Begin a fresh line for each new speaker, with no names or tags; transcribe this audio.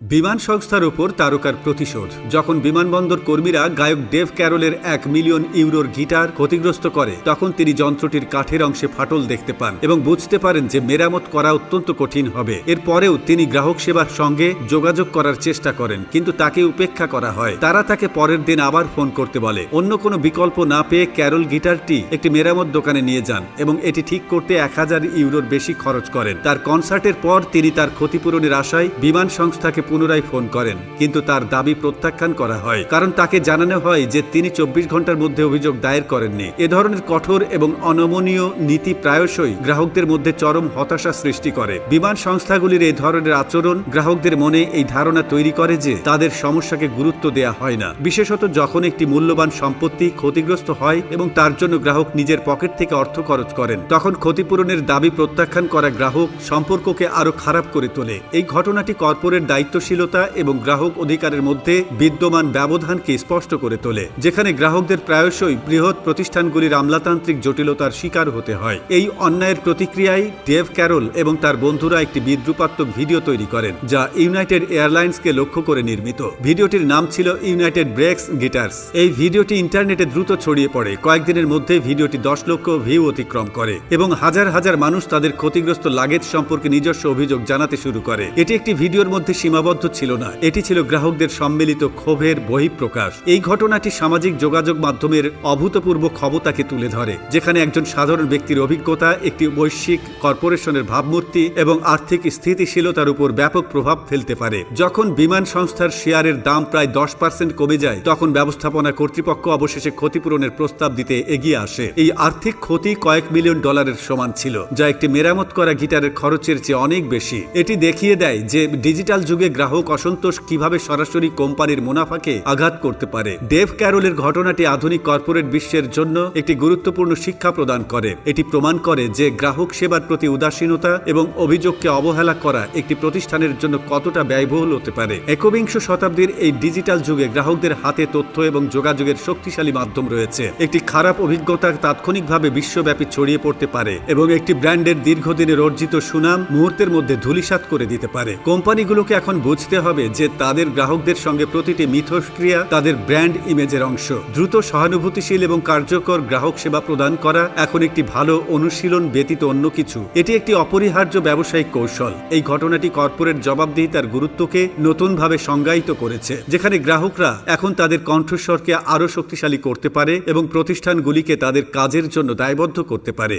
বিমান সংস্থার উপর তারকার প্রতিশোধ। যখন বিমানবন্দর কর্মীরা গায়ক ডেভ ক্যারোলের এক মিলিয়ন ইউরোর গিটার ক্ষতিগ্রস্ত করে, তখন তিনি যন্ত্রটির কাঠের অংশে ফাটল দেখতে পান এবং বুঝতে পারেন যে মেরামত করা অত্যন্ত কঠিন হবে। এরপরেও তিনি গ্রাহক সেবার সঙ্গে যোগাযোগ করার চেষ্টা করেন, কিন্তু তাকে উপেক্ষা করা হয়। তারা তাকে পরের দিন আবার ফোন করতে বলে, অন্য কোনো বিকল্প না পেয়ে ক্যারোল গিটারটি একটি মেরামত দোকানে নিয়ে যান এবং এটি ঠিক করতে এক হাজার ইউরোর বেশি খরচ করেন। তার কনসার্টের পর তিনি তার ক্ষতিপূরণের আশায় বিমান সংস্থাকে পুনরায় ফোন করেন, কিন্তু তার দাবি প্রত্যাখ্যান করা হয়। কারণ তাকে জানানো হয় যে তিনি চব্বিশ ঘণ্টার মধ্যে অভিযোগ দায়ের করেননি। এ ধরনের কঠোর এবং অনমনীয় নীতি প্রায়শই গ্রাহকদের মধ্যে চরম হতাশা সৃষ্টি করে। বিমান সংস্থাগুলির এই ধরনের আচরণ গ্রাহকদের মনে এই ধারণা তৈরি করে যে তাদের সমস্যাকে গুরুত্ব দেয়া হয় না। বিশেষত যখন একটি মূল্যবান সম্পত্তি ক্ষতিগ্রস্ত হয় এবং তার জন্য গ্রাহক নিজের পকেট থেকে অর্থ খরচ করেন, তখন ক্ষতিপূরণের দাবি প্রত্যাখ্যান করা গ্রাহক সম্পর্ককে আরও খারাপ করে তোলে। এই ঘটনাটি কর্পোরেট দায়িত্বশীলতা এবং গ্রাহক অধিকারের মধ্যে বিদ্যমান ব্যবধানকে স্পষ্ট করে তোলে, যেখানে গ্রাহকদের প্রায়শই বৃহৎ প্রতিষ্ঠানগুলির আমলাতান্ত্রিক জটিলতার শিকার হতে হয়। এই অন্যায়ের প্রতিক্রিয়ায় ডেভ ক্যারল এবং তার বন্ধুরা একটি বিদ্রুপাত্মক ভিডিও তৈরি করেন, যা ইউনাইটেড এয়ারলাইন্সকে লক্ষ্য করে নির্মিত। ভিডিওটির নাম ছিল ইউনাইটেড ব্রেকস গিটার্স। এই ভিডিওটি ইন্টারনেটে দ্রুত ছড়িয়ে পড়ে। কয়েকদিনের মধ্যে ভিডিওটি দশ লক্ষ ভিউ অতিক্রম করে এবং হাজার হাজার মানুষ তাদের ক্ষতিগ্রস্ত লাগেজ সম্পর্কে নিজস্ব অভিযোগ জানাতে শুরু করে। এটি একটি ভিডিওর মধ্যে সীমাবদ্ধ ছিল না। এটি ছিল গ্রাহকদের সম্মিলিত ক্ষোভের বহিঃপ্রকাশ। এই ঘটনাটি সামাজিক যোগাযোগ মাধ্যমের অভূতপূর্ব ক্ষমতাকে তুলে ধরে, যেখানে একজন সাধারণ ব্যক্তির অভিজ্ঞতা, একটি বৈশ্বিক কর্পোরেশনের ভাবমূর্তি এবং আর্থিক স্থিতিশীলতার উপর ব্যাপক প্রভাব ফেলতে পারে। যখন বিমান সংস্থার শেয়ারের দাম প্রায় দশ পার্সেন্ট কমে যায়, তখন ব্যবস্থাপনা কর্তৃপক্ষ অবশেষে ক্ষতিপূরণের প্রস্তাব দিতে এগিয়ে আসে। এই আর্থিক ক্ষতি কয়েক মিলিয়ন ডলারের সমান ছিল, যা একটি মেরামত করা গিটারের খরচের চেয়ে অনেক বেশি। এটি দেখিয়ে দেয় যে ডিজিটাল যুগে গ্রাহক অসন্তোষ কীভাবে সরাসরি কোম্পানির মুনাফাকে আঘাত করতে পারে? ডেভ ক্যারোলের ঘটনাটি আধুনিক কর্পোরেট বিশ্বের জন্য একটি গুরুত্বপূর্ণ শিক্ষা প্রদান করে। এটি প্রমাণ করে যে গ্রাহক সেবার প্রতি উদাসীনতা এবং অভিযোগকে অবহেলা করা একটি প্রতিষ্ঠানের জন্য কতটা ব্যয়বহুল হতে পারে। একবিংশ শতাব্দীর এই ডিজিটাল যুগে গ্রাহকদের হাতে তথ্য এবং যোগাযোগের শক্তিশালী মাধ্যম রয়েছে। একটি খারাপ অভিজ্ঞতা তাৎক্ষণিকভাবে বিশ্বব্যাপী ছড়িয়ে পড়তে পারে এবং একটি ব্র্যান্ডের দীর্ঘদিনের অর্জিত সুনাম মুহূর্তের মধ্যে ধূলিসাৎ করে দিতে পারে। কোম্পানিগুলোকে এখন বুঝতে হবে যে তাদের গ্রাহকদের সঙ্গে প্রতিটি মিথস্ক্রিয়া তাদের ব্র্যান্ড ইমেজের অংশ। দ্রুত সহানুভূতিশীল এবং কার্যকর গ্রাহক সেবা প্রদান করা এখন একটি ভালো অনুশীলন ব্যতীত অন্য কিছু। এটি একটি অপরিহার্য ব্যবসায়িক কৌশল। এই ঘটনাটি কর্পোরেট জবাবদিহিতার গুরুত্বকে নতুনভাবে সংজ্ঞায়িত করেছে, যেখানে গ্রাহকরা এখন তাদের কণ্ঠস্বরকে আরও শক্তিশালী করতে পারে এবং প্রতিষ্ঠানগুলিকে তাদের কাজের জন্য দায়বদ্ধ করতে পারে।